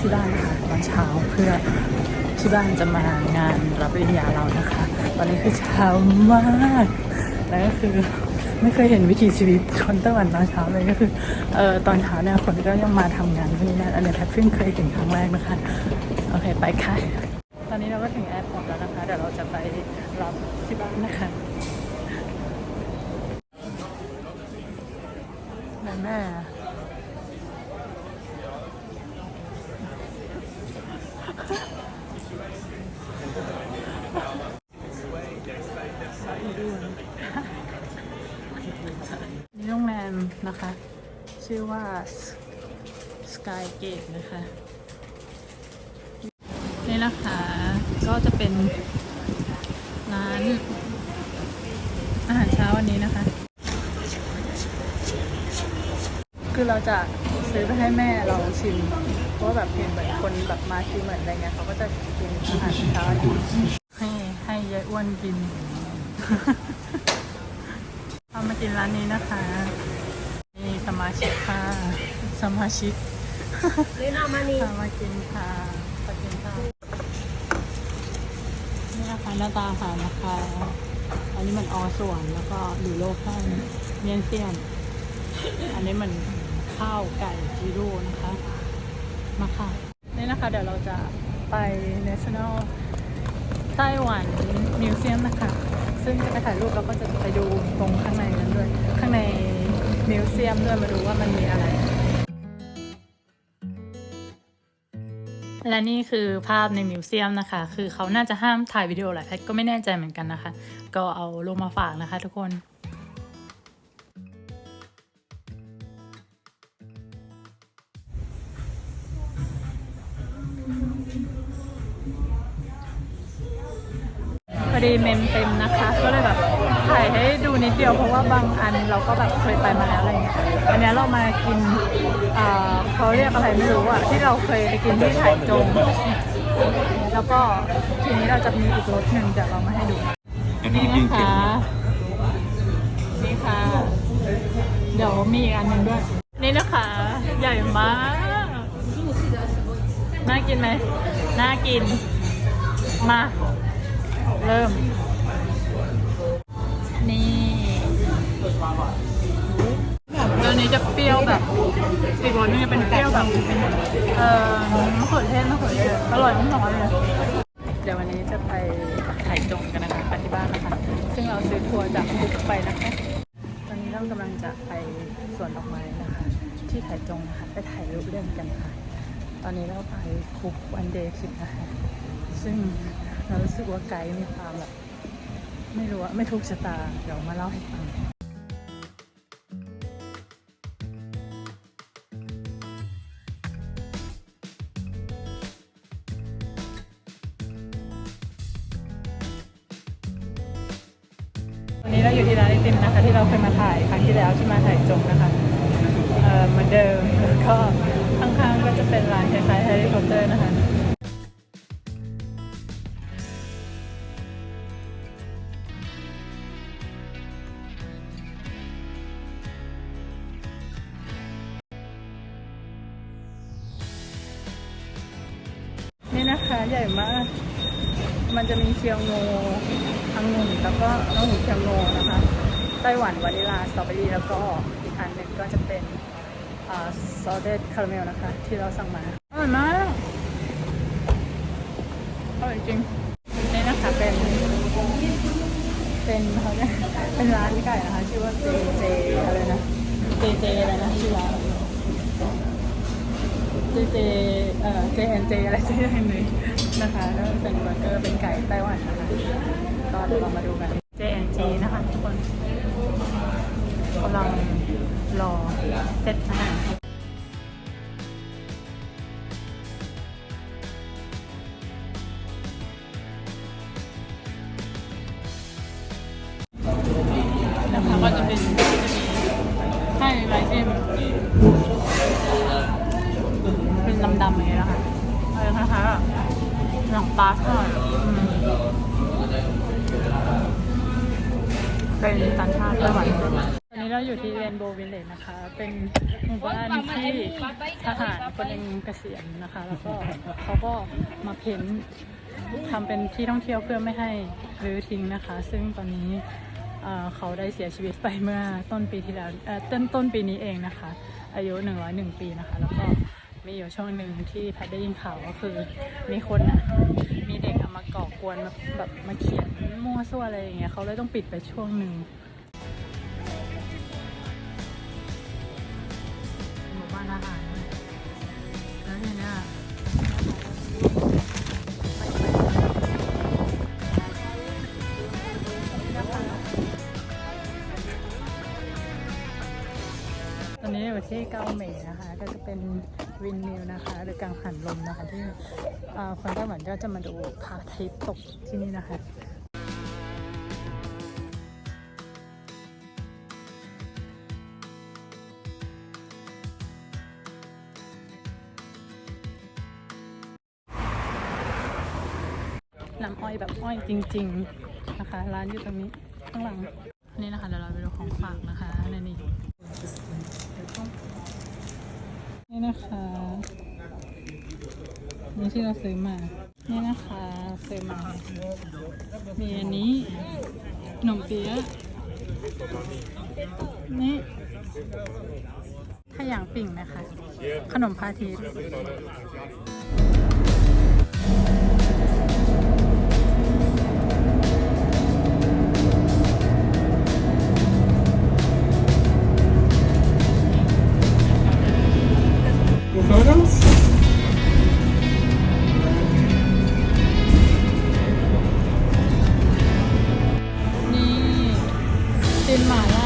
ที่บ้านนะคะตอนเช้าเพื่อที่บ้านจะมางานรับปริญญาเรานะคะ ตอนนี้คือเช้ามากแล้วก็คือไม่เคยเห็นวิถีชีวิตคนไต้หวันตอนเช้าเลยก็คือเออตอนเช้าเนี่ยคนก็ยังมาทำงานที่นี่นะอันนี้แพทเพิ่งเคยเห็นครั้งแรกนะคะโอเคไปค่ะ ตอนนี้เราก็ถึงแอร์พอร์ตแล้วนะคะเดี๋ยวเราจะไปรับที่บ้านนะคะแม่แม่ นี่โรงแรมนะคะ ชื่อว่า Sky Gate นะคะ นี่นะคะก็จะเป็นร้าน อาหารเช้าวันนี้นะคะ คือเราจะซื้อไปให้แม่เราชิมเพราะว่าแบบเห็นเหมือนคนแบบมาชิมเหมือนอะไรเงี้ยเขาก็จะกินอาหารเช้าให้ให้ยายอ้วนกินเอามากินร้านนี้นะคะ มาชิกค่ะสมาชิกนี่นามานี่ค่ะมากินค่ะมากินค่ะนี่นะคะหน้าตาอาหารนะคะ อันนี้มันออส่วนแล้วก็หรือโลข้างเมียนเซียน อันนี้มันข้าวไก่จีโร่นะคะ มาค่ะ นี่นะคะเดี๋ยวเราจะไป National ไต้หวันมิวเซียมนะคะ ซึ่งจะไปถ่ายรูปแล้วก็จะไปดูตรงข้างในนั้นด้วย ข้างใน มิวเซียมด้วยมาดูว่ามันมีอะไร และนี่คือภาพในมิวเซียมนะคะ คือเขาน่าจะห้ามถ่ายวิดีโอแหละแพทก็ไม่แน่ใจเหมือนกันนะคะ ก็เอาลงมาฝากนะคะทุกคนพอดีเมมเต็มนะคะ ก็เลยแบบ ให้ดูนิดเดียวเพราะว่าบางอันเราก็แบบเคยไปมาแล้วอะไรเงี้ยอันเนี้ยเรามากินอ่าเขาเรียกอะไรไม่รู้อะที่เราเคยไปกินที่ไถ่จงแล้วก็ทีนี้เราจะมีอีกรสหนึ่งเดี๋ยวเรามาให้ดูนี่นะคะนี่ค่ะ เดี๋ยวมีอีกอันหนึ่งด้วย นี่นะคะ ใหญ่มาก น่ากินไหมน่ากิน มา เริ่ม ตัวนี้จะเปรี้ยวแบบอีกรสนึงจะเป็นเปรี้ยวแบบเอ่อมะเขือเทศมะเขือเทศอร่อยทั้งสองอันเลยเดี๋ยววันนี้จะไปไข่จงกันนะคะที่บ้านนะคะ ซึ่งเราซื้อทัวร์จากบุ๊กไปนะคะตอนนี้เรากำลังจะไปสวนดอกไม้นะคะ ที่ไข่จงนะคะไปถ่ายรูปเล่นกันค่ะ ตอนนี้เราไปคุกวันเดย์ทริปนะคะซึ่งเรารู้สึกว่าไกด์มีความแบบไม่รู้ว่าไม่ถูกชะตาเดี๋ยวมาเล่าให้ฟัง วันนี้เราอยู่ที่ร้านไอติมนะคะ ที่เราเคยมาถ่ายครั้งที่แล้วที่มาถ่ายจงนะคะเอ่อเหมือนเดิมแล้วก็ข้างๆก็จะเป็นร้านคล้ายๆแฮร์รี่พอตเตอร์นะคะนี่นะคะใหญ่มาก มันจะมีเชียวโงองุ่นแล้วก็น้องหูเชียวโงนะคะไต้หวันวานิลาสตรอเบอรี่แล้วก็อีกอันหนึ่งก็จะเป็นซอสเดดคาราเมลนะคะ ที่เราสั่งมาอร่อยมากอร่อยจริงนี่นะคะเป็นเป็นเขาเนี่ยเป็นร้านไก่นะคะชื่อว่าเจเจอะไรนะเจเจอะไรนะชื่อร้านเจเจเอ่อ JNJ อะไรสักอย่างหนึ่ง นะคะแล้วเป็นเบอร์เกอร์เป็นไก่ไต้หวันนะคะก็เดี๋ยวเรามาดูกัน JNJ นะคะทุกคนกำลังรอเซตอาหารนะคะก็จะเป็น หนังปลาทอดอืมเป็นจานชาติไต้หวันตอนนี้นี้เราอยู่ที่เรนโบว์วิลเลจนะคะ เป็นหมู่บ้านที่ทหารคนหนึ่งเกษียณนะคะ แล้วก็เขาก็มาเพ้นท์ทำเป็นที่ท่องเที่ยวเพื่อไม่ให้รื้อทิ้งนะคะ ซึ่งตอนนี้เอ่อเขาได้เสียชีวิตไปเมื่อต้นปีที่แล้วเอ่อต้นต้นปีนี้เองนะคะ อายุ 101 ปีนะคะ แล้วก็ มีอยู่ช่วงหนึ่งที่แพทได้ยินข่าวก็คือ มีคนอะ มีเด็กเอามาก่อกวนมาแบบมาเขียนมั่วซั่วอะไรอย่างเงี้ยเขาเลยต้องปิดไปช่วงหนึ่งหมู่บ้านอาหาร ที่เกาเหม่นะคะ ก็จะเป็นวินมิวนะคะ หรือกังหันลมนะคะ ที่คนไต้หวันก็จะมาดูพระอาทิตย์ตกที่นี่นะคะน้ำอ้อยแบบอ้อยจริง ๆ นะคะ ร้านอยู่ตรงนี้ข้างหลังนี่นะคะเดี๋ยวเราไปดูของฝากนะคะในนี้ นี่นะคะนี่ที่เราซื้อมา นี่นะคะซื้อมา มีอันนี้ขนมเปี๊ยะนี่ขยางปิ่งนะคะ ขนมพาทิตย์ นี่จินหมา